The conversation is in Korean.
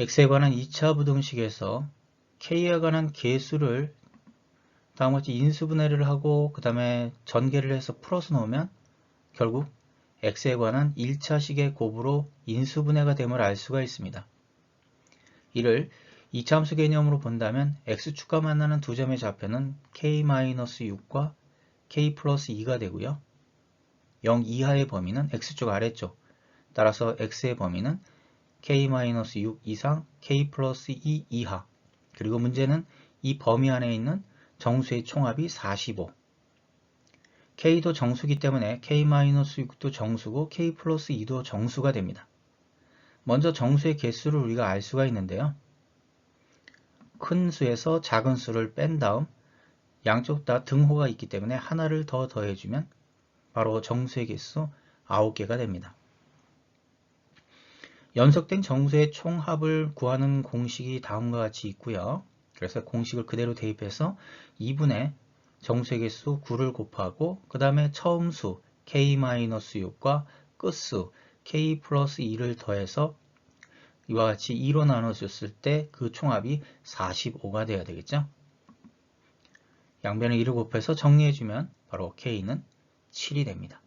x에 관한 2차 부등식에서 k에 관한 개수를 다음같이 인수분해를 하고 그 다음에 전개를 해서 풀어서 놓으면 결국 x에 관한 1차식의 곱으로 인수분해가 됨을 알 수가 있습니다. 이를 이차함수 개념으로 본다면 x축과 만나는 두 점의 좌표는 k-6과 k 플러스 2가 되고요. 0 이하의 범위는 x축 아래쪽 따라서 x의 범위는 k-6 이상 k 플러스 2 이하 그리고 문제는 이 범위 안에 있는 정수의 총합이 45 k도 정수기 때문에 k-6도 정수고 k 플러스 2도 정수가 됩니다. 먼저 정수의 개수를 우리가 알 수가 있는데요. 큰 수에서 작은 수를 뺀 다음 양쪽 다 등호가 있기 때문에 하나를 더 더해주면 바로 정수의 개수 9개가 됩니다. 연속된 정수의 총합을 구하는 공식이 다음과 같이 있고요. 그래서 공식을 그대로 대입해서 2분의 정수의 개수 9를 곱하고 그 다음에 처음 수 k-6과 끝수 k 플러스 2를 더해서 이와 같이 2로 나눠줬을 때 그 총합이 45가 돼야 되겠죠. 양변을 2를 곱해서 정리해주면 바로 k는 7이 됩니다.